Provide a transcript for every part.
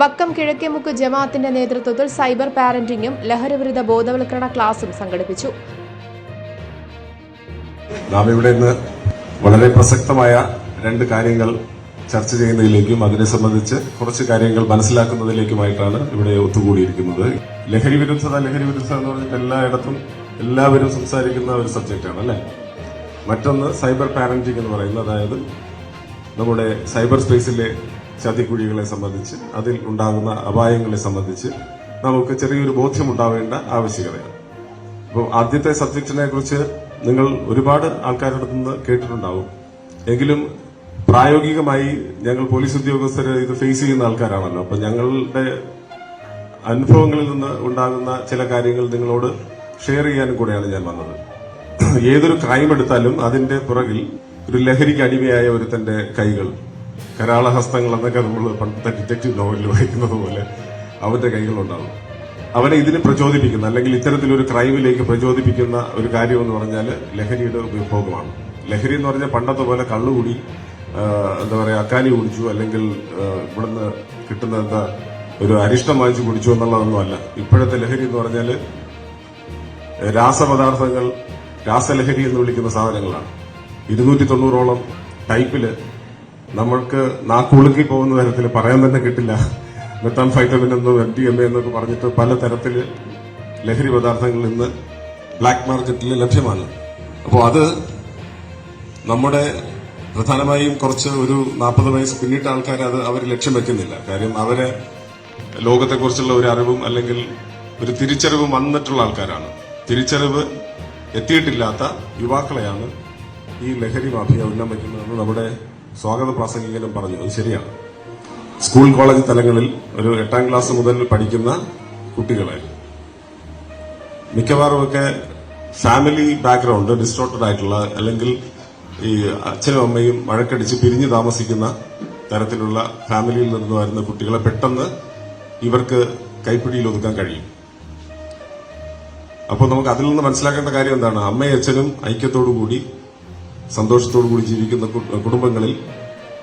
വക്കം കിഴക്കേമുക്ക് ജമാഅത്തിന്റെ നേതൃത്വത്തിൽ സൈബർ പാരന്റിംഗും ലഹരിവിരുദ്ധ ബോധവൽക്കരണ ക്ലാസും സംഘടിപ്പിച്ചു. നാം ഇവിടെ ഇന്ന് വളരെ പ്രസക്തമായ രണ്ട് കാര്യങ്ങൾ ചർച്ച ചെയ്യുന്നതിലേക്കും അതിനെ സംബന്ധിച്ച് കുറച്ച് കാര്യങ്ങൾ മനസ്സിലാക്കുന്നതിലേക്കുമായിട്ടാണ് ഇവിടെ ഒത്തുകൂടിയിരിക്കുന്നത്. ലഹരി വിരുദ്ധത ലഹരി വിരുദ്ധത എന്ന് പറഞ്ഞിട്ട് എല്ലായിടത്തും എല്ലാവരും സംസാരിക്കുന്ന ഒരു സബ്ജക്റ്റാണ് അല്ലേ മറ്റൊന്ന് സൈബർ പാരന്റിംഗ് എന്ന് പറയുന്നത്. അതായത് നമ്മുടെ സൈബർ സ്പേസിലെ ചതിക്കുഴികളെ സംബന്ധിച്ച് അതിൽ ഉണ്ടാകുന്ന അപായങ്ങളെ സംബന്ധിച്ച് നമുക്ക് ചെറിയൊരു ബോധ്യം ഉണ്ടാവേണ്ട ആവശ്യകതയാണ്. അപ്പോൾ ആദ്യത്തെ സബ്ജക്റ്റിനെ കുറിച്ച് നിങ്ങൾ ഒരുപാട് ആൾക്കാരുടെ നിന്ന് കേട്ടിട്ടുണ്ടാവും. എങ്കിലും പ്രായോഗികമായി ഞങ്ങൾ പോലീസ് ഉദ്യോഗസ്ഥർ ഇത് ഫേസ് ചെയ്യുന്ന ആൾക്കാരാണല്ലോ. അപ്പൊ ഞങ്ങളുടെ അനുഭവങ്ങളിൽ നിന്ന് ഉണ്ടാകുന്ന ചില കാര്യങ്ങൾ നിങ്ങളോട് ഷെയർ ചെയ്യാനും കൂടെയാണ് ഞാൻ വന്നത്. ഏതൊരു ക്രൈം എടുത്താലും അതിന്റെ പുറകിൽ ഒരു ലഹരിക്ക് അടിമയായ ഒരുത്തന്റെ കൈകൾ. കരാളഹസ്തങ്ങൾ എന്നൊക്കെ നമ്മൾ പണ്ടത്തെ ഡിറ്റക്റ്റീവ് നോവലിൽ വായിക്കുന്നത് പോലെ അവന്റെ കൈകളുണ്ടാവും അവനെ ഇതിന് പ്രചോദിപ്പിക്കുന്ന അല്ലെങ്കിൽ ഇത്തരത്തിലൊരു ക്രൈമിലേക്ക് പ്രചോദിപ്പിക്കുന്ന ഒരു കാര്യം എന്ന് പറഞ്ഞാൽ ലഹരിയുടെ ഉപയോഗമാണ് ലഹരി എന്ന് പറഞ്ഞാൽ പണ്ടത്തെ പോലെ കള്ളുകൂടി എന്താ പറയുക അക്കാലി കുടിച്ചു അല്ലെങ്കിൽ ഇവിടുന്ന് കിട്ടുന്ന എന്താ ഒരു അരിഷ്ടം വാങ്ങിച്ചു കുടിച്ചു എന്നുള്ളതൊന്നുമല്ല ഇപ്പോഴത്തെ ലഹരി എന്ന് പറഞ്ഞാൽ രാസപദാർത്ഥങ്ങൾ രാസലഹരി എന്ന് വിളിക്കുന്ന സാധനങ്ങളാണ്. ഇരുന്നൂറ്റി തൊണ്ണൂറോളം ടൈപ്പിൽ നമ്മൾക്ക് നാക്കുളുക്കി പോകുന്ന തരത്തിൽ പറയാൻ തന്നെ കിട്ടില്ല. മെത്താൻ ഫൈറ്റമിൻ എന്നും എം ഡി എം എ എന്നൊക്കെ പറഞ്ഞിട്ട് പല തരത്തിൽ ലഹരി പദാർത്ഥങ്ങൾ ഇന്ന് ബ്ലാക്ക് മാർക്കറ്റിൽ ലഭ്യമാണ്. അപ്പോൾ അത് നമ്മുടെ പ്രധാനമായും കുറച്ച് ഒരു നാൽപ്പത് വയസ്സ് പിന്നിട്ട ആൾക്കാർ അത് അവർ ലക്ഷ്യം വെക്കുന്നില്ല. കാര്യം അവരെ ലോകത്തെക്കുറിച്ചുള്ള ഒരു അറിവും അല്ലെങ്കിൽ ഒരു തിരിച്ചറിവും വന്നിട്ടുള്ള ആൾക്കാരാണ്. തിരിച്ചറിവ് എത്തിയിട്ടില്ലാത്ത യുവാക്കളെയാണ് ഈ ലഹരി മാഫിയ ഉന്നം വയ്ക്കുന്നതെന്ന് നമ്മുടെ സ്വാഗത പ്രാസംഗികനും പറഞ്ഞു. അത് ശരിയാണ്. സ്കൂൾ കോളേജ് തലങ്ങളിൽ ഒരു എട്ടാം ക്ലാസ് മുതൽ പഠിക്കുന്ന കുട്ടികളെ മിക്കവാറും ഒക്കെ ഫാമിലി ബാക്ക്ഗ്രൗണ്ട് ഡിസ്റ്റോർട്ടഡ് ആയിട്ടുള്ള അല്ലെങ്കിൽ ഈ അച്ഛനും അമ്മയും വഴക്കടിച്ച് പിരിഞ്ഞു താമസിക്കുന്ന തരത്തിലുള്ള ഫാമിലിയിൽ നിന്ന് വരുന്ന കുട്ടികളെ പെട്ടെന്ന് ഇവർക്ക് കൈപ്പിടിയിൽ ഒതുക്കാൻ കഴിയും. അപ്പോൾ നമുക്ക് അതിൽ നിന്ന് മനസ്സിലാക്കേണ്ട കാര്യം എന്താണ്? അമ്മയും അച്ഛനും ഐക്യത്തോടു കൂടി സന്തോഷത്തോടു കൂടി ജീവിക്കുന്ന കുടുംബങ്ങളിൽ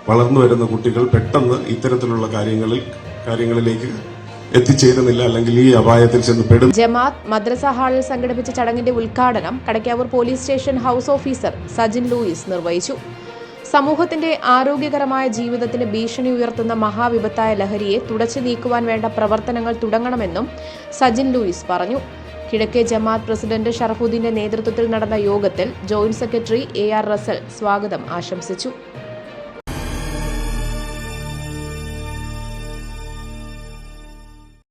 വളർന്നു വരുന്ന കുട്ടികൾ പെട്ടെന്ന് ഇത്തരത്തിലുള്ള കാര്യങ്ങളിൽ കാര്യങ്ങളിലേക്ക് എത്തിച്ചേരുന്നില്ല. അല്ലെങ്കിൽ ഈ അപായത്തിൽ ചെന്ന് പെടും. ജമാഅത്ത് മദ്രസ ഹാളിൽ സംഘടിപ്പിച്ച ചടങ്ങിന്റെ ഉദ്ഘാടനം Kadakkavoor police station house officer Sajin Louis നിർവഹിച്ചു. സമൂഹത്തിന്റെ ആരോഗ്യകരമായ ജീവിതത്തിന് ഭീഷണി ഉയർത്തുന്ന മഹാവിപത്തായ ലഹരിയെ തുടച്ചു നീക്കുവാൻ വേണ്ട പ്രവർത്തനങ്ങൾ തുടങ്ങണമെന്നും സജിൻ ലൂയിസ് പറഞ്ഞു. കിഴക്കേ ജമാഅത്ത് പ്രസിഡന്റ് ഷറഫുദ്ദീന്റെ നേതൃത്വത്തിൽ നടന്ന യോഗത്തിൽ joint secretary A R Rasal സ്വാഗതം ആശംസിച്ചു